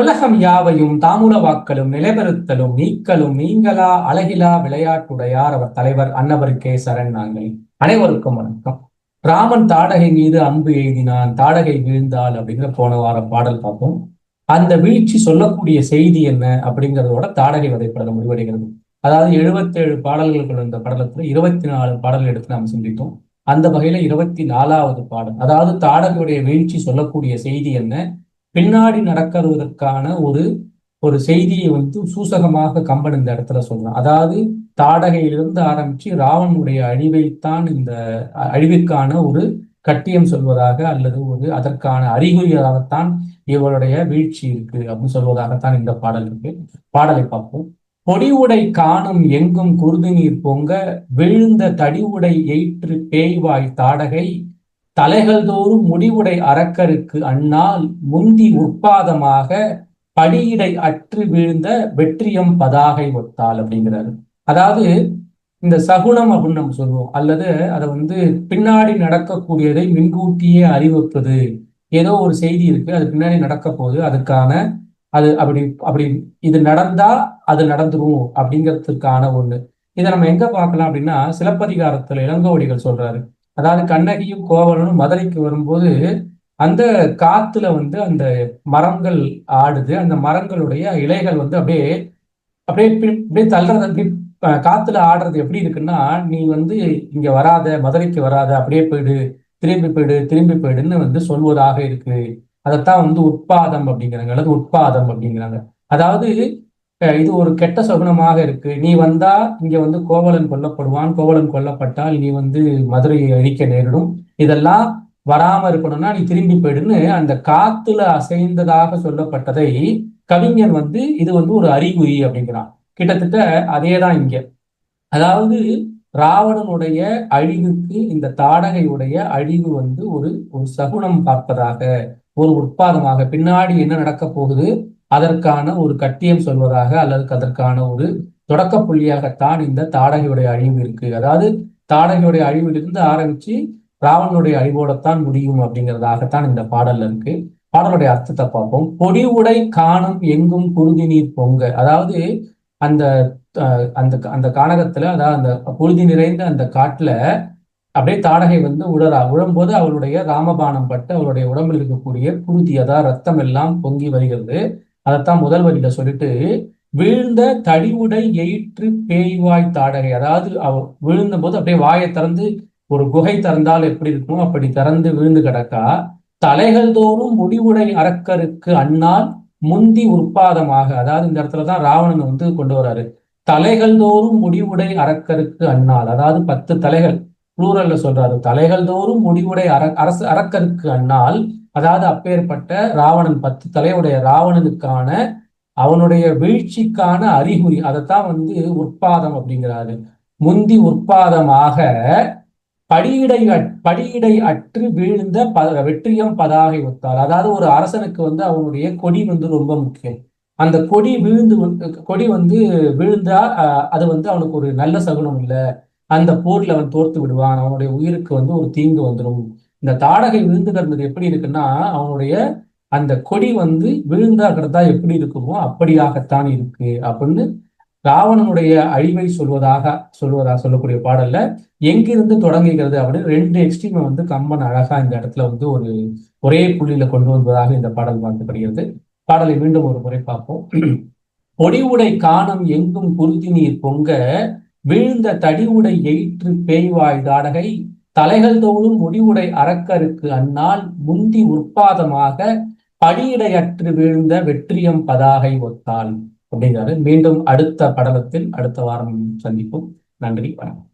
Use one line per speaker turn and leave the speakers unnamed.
உலகம் யாவையும் தாமுல வாக்களும் நிலைபெறுத்தலும் நீக்கலும் நீங்களா அழகிலா விளையாட்டுடையார் அவர் தலைவர் கே சரண் நாங்கள் அனைவருக்கும் வணக்கம். ராமன் தாடகை மீது அன்பு எழுதினான் தாடகை வீழ்ந்தாள் அப்படிங்கிற போன வாரம் பாடல் பார்ப்போம். அந்த வீழ்ச்சி சொல்லக்கூடிய செய்தி என்ன அப்படிங்கிறதோட தாடகை வதைப்படல முடிவடைகிறது. அதாவது எழுபத்தேழு பாடல்கள் கொண்ட இந்த படலத்துல இருபத்தி நாலு பாடல்கள் எடுத்து நாம் சிந்தித்தோம். அந்த வகையில இருபத்தி நாலாவது பாடல். அதாவது தாடகையுடைய வீழ்ச்சி சொல்லக்கூடிய செய்தி என்ன? பின்னாடி நடக்கிறதுக்கான ஒரு ஒரு செய்தியை வந்து சூசகமாக கம்பன் இந்த இடத்துல சொல்றான். அதாவது தாடகையிலிருந்து ஆரம்பிச்சு ராவனுடைய அழிவைத்தான் இந்த அழிவிற்கான ஒரு கட்டியம் சொல்வதாக அல்லது ஒரு அதற்கான அறிகுறியாகத்தான் இவருடைய வீழ்ச்சி இருக்கு அப்படின்னு சொல்வதாகத்தான் இந்த பாடல் இருக்கு. பாடலை பார்ப்போம். பொடிவுடை காணும் எங்கும் குருது நீர் பொங்க விழுந்த தடிவுடை எயிற்று பேய்வாய் தாடகை தலைகள் தோறும் முடிவுடை அறக்கருக்கு அண்ணால் முந்தி உற்பாதமாக படியிடை அற்று வீழ்ந்த வெற்றியம் பதாகை ஒத்தாள் அப்படிங்கிறாரு. அதாவது இந்த சகுனம் அப்படின்னு நம்ம சொல்லுவோம். அல்லது அதை வந்து பின்னாடி நடக்கக்கூடியதை மின்கூட்டியே அறிவிப்பது. ஏதோ ஒரு செய்தி இருக்கு அது பின்னாடி நடக்க போகுது அதுக்கான அது அப்படி அப்படி இது நடந்தா அது நடந்துரும் அப்படிங்கிறதுக்கான ஒண்ணு. இதை நம்ம எங்க பார்க்கலாம் அப்படின்னா சிலப்பதிகாரத்துல இளங்கோடிகள் சொல்றாரு. அதாவது கண்ணகியும் கோவலனும் மதுரைக்கு வரும்போது அந்த காத்துல வந்து அந்த மரங்கள் ஆடுது. அந்த மரங்களுடைய இலைகள் வந்து அப்படியே அப்படியே அப்படியே தள்ளுறது. அப்படி காத்துல ஆடுறது எப்படி இருக்குன்னா நீ வந்து இங்க வராத மதுரைக்கு வராத அப்படியே போயிடு திரும்பி போயிடு திரும்பி போயிடுன்னு வந்து சொல்வதாக இருக்கு. அதைத்தான் வந்து உட்பாதம் அப்படிங்கிறாங்க. அல்லது உட்பாதம் அப்படிங்கிறாங்க. அதாவது இது ஒரு கெட்ட சகுனமாக இருக்கு. நீ வந்தா இங்க வந்து கோவலன் கொல்லப்படுவான். கோவலன் கொல்லப்பட்டால் நீ வந்து மதுரையை அழிக்க நேரிடும். இதெல்லாம் வராம இருக்கணும்னா நீ திரும்பி போயிடுன்னு அந்த காத்துல அசைந்ததாக சொல்லப்பட்டதை கவிஞன் வந்து இது வந்து ஒரு அறிகுறி அப்படிங்கிறான். கிட்டத்தட்ட அதே தான் இங்க. அதாவது ராவணனுடைய அழிவுக்கு இந்த தாடகையுடைய அழிவு வந்து ஒரு ஒரு சகுனம் பார்ப்பதாக ஒரு உட்பாதமாக பின்னாடி என்ன நடக்க போகுது? அதற்கான ஒரு கட்டியம் சொல்வதாக அல்லது அதற்கான ஒரு தொடக்க புள்ளியாகத்தான் இந்த தாடகையுடைய அழிவு இருக்கு. அதாவது தாடகையுடைய அழிவிலிருந்து ஆரம்பிச்சு ராவனுடைய அழிவோடத்தான் முடியும் அப்படிங்கிறதாகத்தான் இந்த பாடல்ல இருக்கு. பாடலுடைய அர்த்தத்தை பார்ப்போம். பொடி உடை காணும் எங்கும் குருதி நீர் பொங்க. அதாவது அந்த அந்த அந்த கானகத்துல அதாவது அந்த புழுதி நிறைந்த அந்த காட்டுல அப்படியே தாடகை வந்து உடறா உழும்போது அவளுடைய ராமபானம் பட்டு அவளுடைய உடம்பில் இருக்கக்கூடிய குருதி அதாவது ரத்தம் எல்லாம் பொங்கி வருகிறது. அதைத்தான் முதல்வர்கிட்ட சொல்லிட்டு வீழ்ந்த தடிவுடை எயிற்று பேய்வாய் தாடகை. அதாவது அவ விழுந்த போது அப்படியே வாயை திறந்து ஒரு குகை திறந்தால் எப்படி இருக்கும்? அப்படி திறந்து விழுந்து கிடக்கா? தலைகள் தோறும் முடிவுடை அரக்கருக்கு அண்ணால் முந்தி உற்பாதமாக. அதாவது இந்த இடத்துலதான் ராவணன் வந்து கொண்டு வர்றாரு தலைகள் தோறும் முடிவுடை அரக்கருக்கு அண்ணால். அதாவது பத்து தலைகள். புளூரல்ல சொல்றாரு. தலைகள் தோறும் முடிவுடை அர அரசு அரக்கருக்கு அண்ணால் அதாவது அப்பேற்பட்ட ராவணன் பத்து தலையுடைய ராவணனுக்கான அவனுடைய வீழ்ச்சிக்கான அறிகுறி அதைத்தான் வந்து உற்பாதம் அப்படிங்கிறாரு. முந்தி உற்பாதமாக படியிடை படியிடை அற்று வீழ்ந்த ப வெற்றியம் பதாகை ஒத்தால் அதாவது ஒரு அரசனுக்கு வந்து அவனுடைய கொடி வந்து ரொம்ப முக்கியம். அந்த கொடி விழுந்து கொடி வந்து விழுந்தா அது வந்து அவனுக்கு ஒரு நல்ல சகுனம் இல்லை. அந்த போர்ல அவன் தோர்த்து விடுவான். அவனுடைய உயிருக்கு வந்து ஒரு தீங்கு வந்துடும் இந்த தாடகை விழுந்து கிடந்தது எப்படி இருக்குன்னா அவனுடைய அந்த கொடி வந்து விழுந்தா கிடந்தா எப்படி இருக்குமோ அப்படியாகத்தான் இருக்கு அப்படின்னு ராவணனுடைய அழிவை சொல்வதாக சொல்வதாக சொல்லக்கூடிய பாடல்ல எங்கிருந்து தொடங்குகிறது? அப்படின்னு ரெண்டு எக்ஸ்ட்ரீமை வந்து கம்மன் அழகா இந்த இடத்துல வந்து ஒரு ஒரே புள்ளியில கொண்டு வருவதாக இந்த பாடல் பார்க்கப்படுகிறது. பாடலை மீண்டும் ஒரு முறை பார்ப்போம். பொடிவுடை காணம் எங்கும் குருதி நீர் பொங்க வீழ்ந்த தடிவுடை எயிற்று பேய்வாய் தாடகை தலைகள் தோறும் முடிவுடை அறக்கருக்கு அந்நாள் முந்தி உற்பாதமாக படியிடையற்று வீழ்ந்த வெற்றியம் பதாகை ஒத்தாள். அப்படிங்கிறாரு. மீண்டும் அடுத்த படலத்தில் அடுத்த வாரம் சந்திப்போம். நன்றி வணக்கம்.